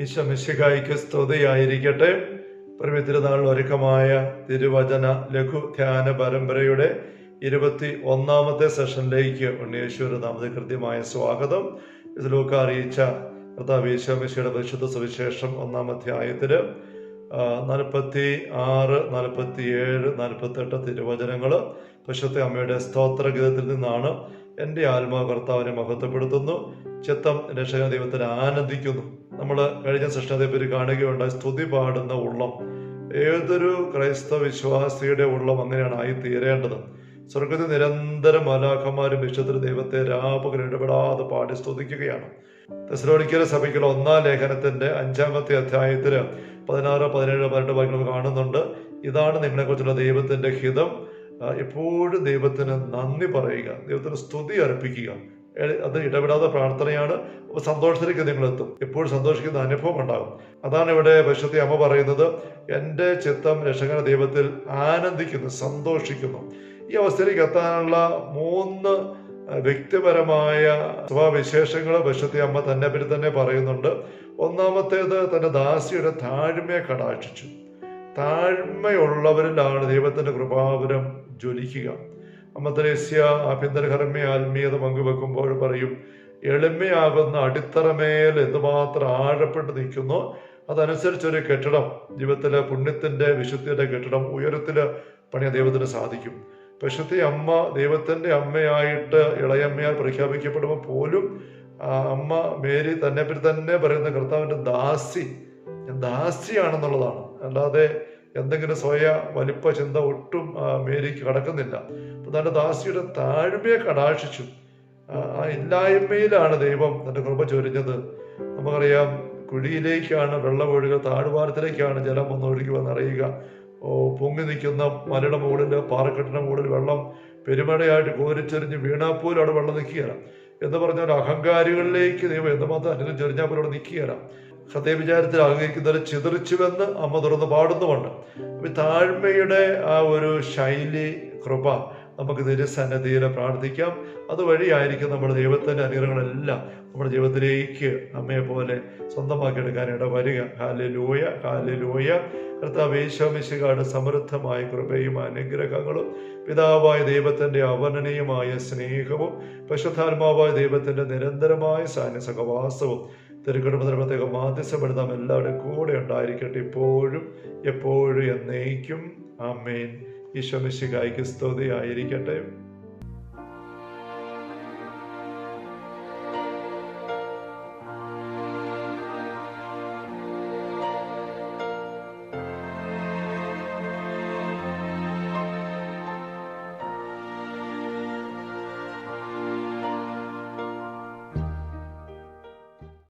ഈശ്വമിശികായിക്ക് സ്തുതിയായിരിക്കട്ടെ പരമിതിരുനാൾ ഒരുക്കമായ തിരുവചന ലഘു ധ്യാന പരമ്പരയുടെ ഇരുപത്തി ഒന്നാമത്തെ സെഷനിലേക്ക് ഉണ്ണിയേശ്വര നാമത്തെ കൃത്യമായ സ്വാഗതം. ഇതിലൊക്കെ അറിയിച്ച കർത്താവ് ഈശ്വമിശിയുടെ പരിശുദ്ധ സുവിശേഷം ഒന്നാം അധ്യായത്തിന് നാൽപ്പത്തി ആറ് നാൽപ്പത്തി ഏഴ് നാൽപ്പത്തെട്ട് തിരുവചനങ്ങൾ പശുത്തെ അമ്മയുടെ സ്തോത്രഗീതത്തിൽ നിന്നാണ് എന്റെ ആത്മാവ് കർത്താവിനെ മഹത്വപ്പെടുത്തുന്നു. ചിത്തം രക്ഷക ദൈവത്തിന് ആനന്ദിക്കുന്നു. നമ്മൾ കഴിഞ്ഞ സൃഷ്ടിയെപ്പറ്റി കാണുകയുണ്ടായി. സ്തുതി പാടുന്ന ഉള്ളം. ഏതൊരു ക്രൈസ്തവ വിശ്വാസിയുടെ ഉള്ളം അങ്ങനെയാണ് ആയി തീരേണ്ടത് സ്വർഗത്തിൽ നിരന്തരം മലാഖമാരും വിശുദ്ധ ദൈവത്തെ രാപകൽ ഇടപെടാതെ പാടി സ്തുതിക്കുകയാണ്. തെസലോണിക്കല സഭയ്ക്കുള്ള ഒന്നാം ലേഖനത്തിന്റെ അഞ്ചാമത്തെ അധ്യായത്തിൽ പതിനാറ് പതിനേഴ് പതിനെട്ട് വാക്യങ്ങൾ കാണുന്നുണ്ട്. ഇതാണ് നിങ്ങളെക്കുറിച്ചുള്ള ദൈവത്തിന്റെ ഹിതം. എപ്പോഴും ദൈവത്തിന് നന്ദി പറയുക ദൈവത്തിന് സ്തുതി അർപ്പിക്കുക. അത് ഇടപെടാത്ത പ്രാർത്ഥനയാണ്. സന്തോഷത്തിലേക്ക് നിങ്ങൾ എത്തും. എപ്പോഴും സന്തോഷിക്കുന്ന അനുഭവം ഉണ്ടാകും. അതാണ് ഇവിടെ പശുത്തി അമ്മ പറയുന്നത്. എന്റെ ചിത്തം രക്ഷകന ദൈവത്തിൽ ആനന്ദിക്കുന്നു സന്തോഷിക്കുന്നു. ഈ അവസ്ഥയിലേക്ക് എത്താനുള്ള മൂന്ന് വ്യക്തിപരമായ സ്വഭാവവിശേഷങ്ങൾ പശുത്തി അമ്മ തന്നെ പേര് തന്നെ പറയുന്നുണ്ട്. ഒന്നാമത്തേത് തന്റെ ദാസിയുടെ താഴ്മയെ കടാക്ഷിച്ചു. താഴ്മയുള്ളവരിലാണ് ദൈവത്തിന്റെ കൃപാപുരം ജ്വലിക്കുക. അമ്മ ത്രേസ്യ ആഭ്യന്തരകർമ്മ ആത്മീയത പങ്കുവെക്കുമ്പോൾ പറയും എളിമയാകുന്ന അടിത്തറമേൽ എന്തുമാത്രം ആഴപ്പെട്ട് നിൽക്കുന്നു അതനുസരിച്ചൊരു കെട്ടിടം ജീവിതത്തിലെ പുണ്യത്തിന്റെ വിശുദ്ധിയുടെ കെട്ടിടം ഉയരത്തിൽ പണിയാൻ ദൈവത്തിന് സാധിക്കും. പശുത്തി അമ്മ ദൈവത്തിന്റെ അമ്മയായിട്ട് ഇളയമ്മയാൽ പ്രഖ്യാപിക്കപ്പെടുമ്പോൾ പോലും അമ്മ മേരി തന്നെ പേര് തന്നെ പറയുന്ന കർത്താവിന്റെ ദാസി ദാസിയാണെന്നുള്ളതാണ്. അല്ലാതെ എന്തെങ്കിലും സ്വയ വലിപ്പ ചിന്ത ഒട്ടും മേരിക്ക് കടക്കുന്നില്ല. തന്റെ ദാസിയുടെ താഴ്മയെ കടാക്ഷിച്ചു ആ ഇല്ലായ്മയിലാണ് ദൈവം തന്റെ കൃപ ചൊരിഞ്ഞത്. നമുക്കറിയാം കുഴിയിലേക്കാണ് വെള്ളം ഒഴുകുക താഴ്വാരത്തിലേക്കാണ് ജലം ഒന്ന് ഒഴുകി പൊങ്ങി നിൽക്കുന്ന മലയുടെ മുകളിൽ പാറക്കെട്ടിന്റെ മുകളിൽ വെള്ളം പെരുമഴയായിട്ട് കോരിച്ചെറിഞ്ഞ് വീണാപ്പോലും അവിടെ വെള്ളം നിൽക്കുകയില്ല എന്ന് പറഞ്ഞാൽ അഹങ്കാരികളിലേക്ക് ദൈവം എന്തുമാത്രം അനുഗ്രഹം ചെറിഞ്ഞാൽ പോലും അവിടെ നിൽക്കുകയില്ല ഹൃദയവിചാരത്തിൽ ആഗ്രഹിക്കുന്നവരെ ചിതറിച്ചുവെന്ന് അമ്മ തുറന്ന് പാടുന്നുമുണ്ട്. അപ്പം താഴ്മയുടെ ആ ഒരു ശൈലി കൃപ നമുക്ക് തിരുസന്നദ്ധിയിൽ പ്രാർത്ഥിക്കാം. അതുവഴിയായിരിക്കും നമ്മുടെ ദൈവത്തിന്റെ അനുഗ്രഹങ്ങളെല്ലാം നമ്മുടെ ജീവിതത്തിലേക്ക് അമ്മയെ പോലെ സ്വന്തമാക്കിയെടുക്കാൻ ഇടവരിക. വരിക ഹാലലൂയ ഹാലലൂയ കർത്താവ് യേശോമിശികാട് സമൃദ്ധമായ കൃപയും അനുഗ്രഹങ്ങളും പിതാവായ ദൈവത്തിന്റെ അവർണനീയമായ സ്നേഹവും പശുധാത്മാവായ ദൈവത്തിന്റെ നിരന്തരമായ സാന്യ സഹവാസവും തിരുക്കുടുംബത്തിനകത്തേക്ക് മാധ്യസ്ഥപ്പെടുത്താം എല്ലാവരുടെ കൂടെ ഉണ്ടായിരിക്കട്ടെ. ഇപ്പോഴും എപ്പോഴും എന്നേക്കും. ആമേൻ. ഈശോമിശികായ്ക്ക് സ്തുതി ആയിരിക്കട്ടെ